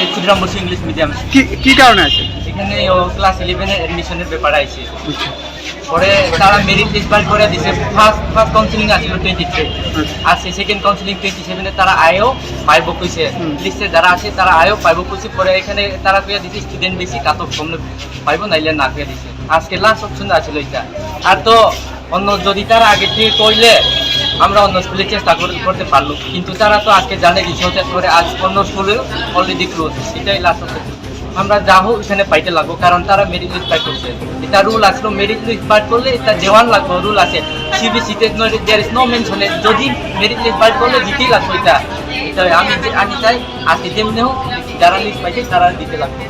আছে Khudiram Basu English medium কি কি কারণে আছে? এখানে ও ক্লাস ইলেভেনের অ্যাডমিশনের ব্যাপারে আছে পরে তারা মেরিট লিস্ট বার করে দিছে। ফার্স্ট ফার্স্ট কাউন্সিলিং আছিল টোয়েন্টি থ্রি আর সেকেন্ড কাউন্সিলিং টোয়েন্টি সেভেনে তারা আয়ও পাইব কইছে। লিস্টে যারা আছে তারা আয়ও পাইব কইছে। পরে এখানে তারা কইয়া দিছে স্টুডেন্ট বেশি কাট অফ কমলে পাইব নাইলে না কইয়া দিছে। আজকে লাস্ট অপশন আছিল এটা আর তো অন্য যদি তারা আগে থেকে কইলে আমরা অন্য স্কুলে চেষ্টা করতে পারল। কিন্তু তারা তো আজকে জানে কিছু হতে করে আজ অন্য স্কুলে অলরেডি ক্লোজ এটাই লাস্ট আমরা যা হোক এখানে পাইতে লাগবো কারণ তারা মেরিট লিস্ট পাই করছে। এটা রুল আসলো মেরিট লিস্ট পাই করলে এটা দেওয়ান লাগবো রুল আছে। সিবিসিতে দেয়ার ইজ নো মেনশনে যদি মেরিট লিস্ট পাই করলে দিতেই লাগবো এটা। এটা আমি আমি চাই আজকে যেমনি হোক যারা লিস্ট পাইছে তারা দিতে লাগবে।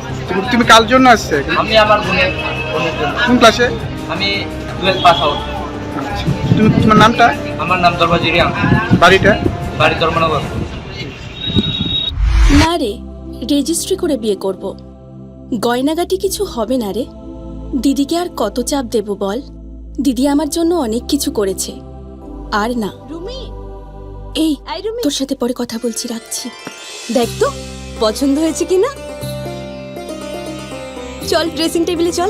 তুমি কার জন্য আসছে? আমি আমার বোনের বোনের জন্য। কোন ক্লাসে আমি টুয়েলভ পাস আউট তুমি তোমার নামটা? আমার নাম দরবাজিরিয়া বাড়িটা? বাড়ি ধর্মনগর। না রে রেজিস্ট্রি করে বিয়ে করব। গয়নাগাটি কিছু হবে না রে। দিদিকে আর কত চাপ দেব বল? দিদি আমার জন্য অনেক কিছু করেছে। আর না। রুমি! এই আই রুমি! তোর সাথে পরে কথা বলছি রাখছি। দেখ তো পছন্দ হয়েছে কিনা? চল ড্রেসিং টেবিলে চল।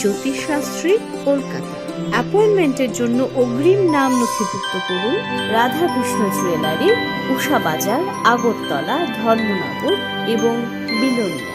জ্যোতিষশাস্ত্রী, কলকাতা। অ্যাপয়েন্টমেন্টের জন্য অগ্রিম নাম নথিভুক্ত করুন রাধাকৃষ্ণ জুয়েলারি উষা বাজার, আগরতলা, ধর্মনগর এবং বিলোনিয়া।